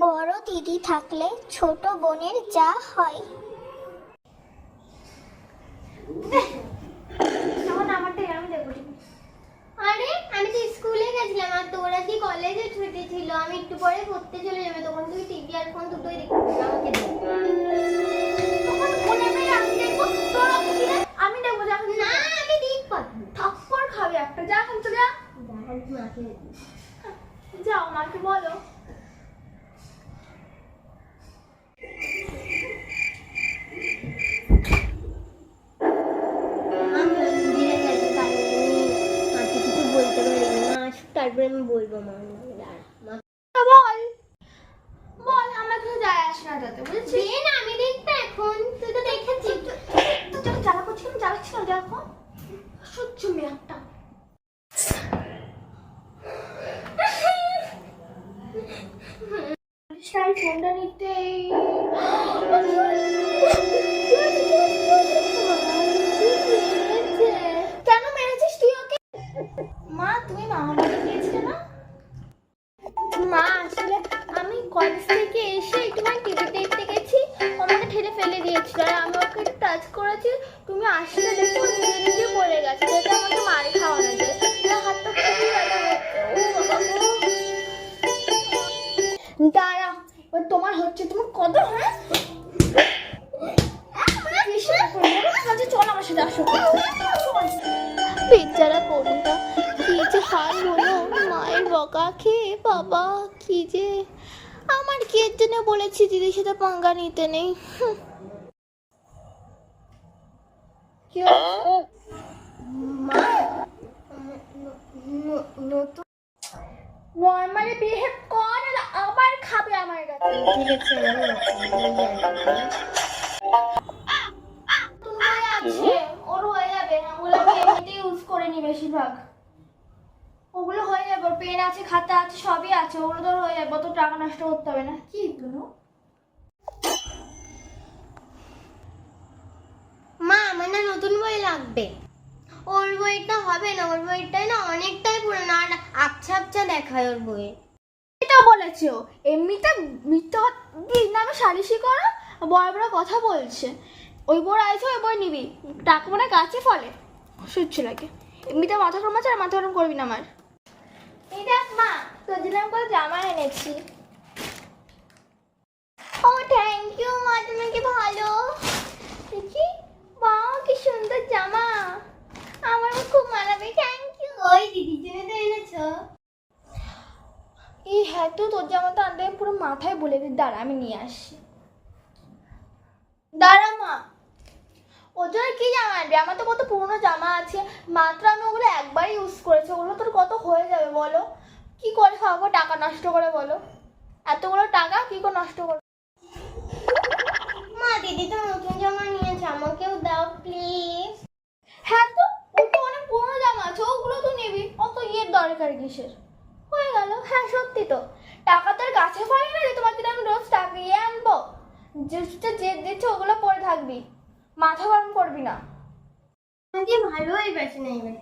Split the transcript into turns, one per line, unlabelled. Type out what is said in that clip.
বড় দিদি থাকলে ছোট বোনের যা হয়।
আরে আমি তো স্কুলে গেছিলাম আর তোরা কি কলেজে ছুটি ছিল আমি একটু পরে পড়তে চলে যাবে তখন তুই টিভি আর ফোন দুটোই দেখবি আমাকে আমি দেখব আমি না আমি
থাপ্পড় খাবে একটা যা এখন চলে যা। যাও মাকে বলো।
তারপরে আমি বলব মা
বল। বল আমার কিছু যায় আসে না তাতে বুঝেছিস?
না আমি দেখব এখন। তুই তো দেখেছিস।
তো যখন জ্বালা করছিলাম জ্বালাচ্ছিল দেখো সহ্য মেয়ে একটা। সাই ফোনটা নিতে মা
আসলে আমি কলেজ থেকে এসে একটুখানি টিভি দেখতে গেছি আমাকে ঠেলে ফেলে দিয়েছিল আর আমি ওকে টাচ করেছি, তুমি আসলে দেখো নিজে পড়ে গেছে যাতে আমাকে মারে খাওয়ানো যায়।
দাঁড়া, এবার তোমার হচ্ছে তোমার কত হ্যাঁ? আচ্ছা চল আমার সাথে আসো।
বাবা কি যে? আমার কি এর জন্য বলেছি দিদির সাথে পাঙ্গা নিতে নেই?
নর্মালি বিহেভ কর আর আবার খাবে আমার কাছে
ঠিক আছে?
আছে ওর হয়ে যাবে এমনিতে ইউজ করে নি বেশিরভাগ। ওগুলো হয়ে যাবে ওর পেন আছে খাতা আছে সবই আছে ওগুলো তোর হয়ে যাবে অত টাকা নষ্ট করতে হবে না। কি বলো
মা আমার না নতুন বই লাগবে। ওর বইটা হবে না ওর বইটাই না অনেকটাই পুরনো আর আবছা আবছা দেখায় ওর বইয়ে
এটা বলেছে? ও এমনিতে মিথ্যা দিন নামে সালিশি করো? বড় বড় কথা বলছে। ওই বই আছে ওই বই নিবি। টাকা মানে গাছে ফলে। সুচ্ছ লাগে এমনিতে মাথা গরম আছে আর মাথা গরম করবি না আমার। এই দেখ মা তোর জন্য আমি জামা এনেছি।
ও থ্যাংক ইউ মা তুমি কি ভালো? দেখি বাহ কি সুন্দর জামা। আমার খুব মানাবে থ্যাংক ইউ ওই দিদির জন্য তো এনেছো।
এই হ্যাঁ তো তোর আনতে আমি পুরো মাথায় বলে দিই। দাঁড়া আমি নিয়ে আসি। দাঁড়া মা। ওর জন্য কি জামা আনবি আমার তো কত পুরনো জামা আছে। মাত্র আমি ওগুলো একবারই ইউজ করেছি। ওগুলো তোর কত হয়ে যাবে বলো? কি করে খাব? টাকা নষ্ট করে বলো। এতগুলো টাকা কি করে নষ্ট করে
মা দিদি তো নতুন জামা নিয়েছে। আমাকেও দাও প্লিজ
হ্যাঁ তো ও তো অনেক পুরনো জামা আছে। ওগুলো তো নিবি। অত ইয়ের দরকার কিসের? হয়ে গেল। হ্যাঁ সত্যি তো। টাকা তোর গাছে ফলে না যে তোমার জন্য আমি রোজ টাকা ইয়ে আনব। যে দিচ্ছে ওগুলো পরে থাকবি। মাথা গরম করবি না।
ভালোই বেছে নেবে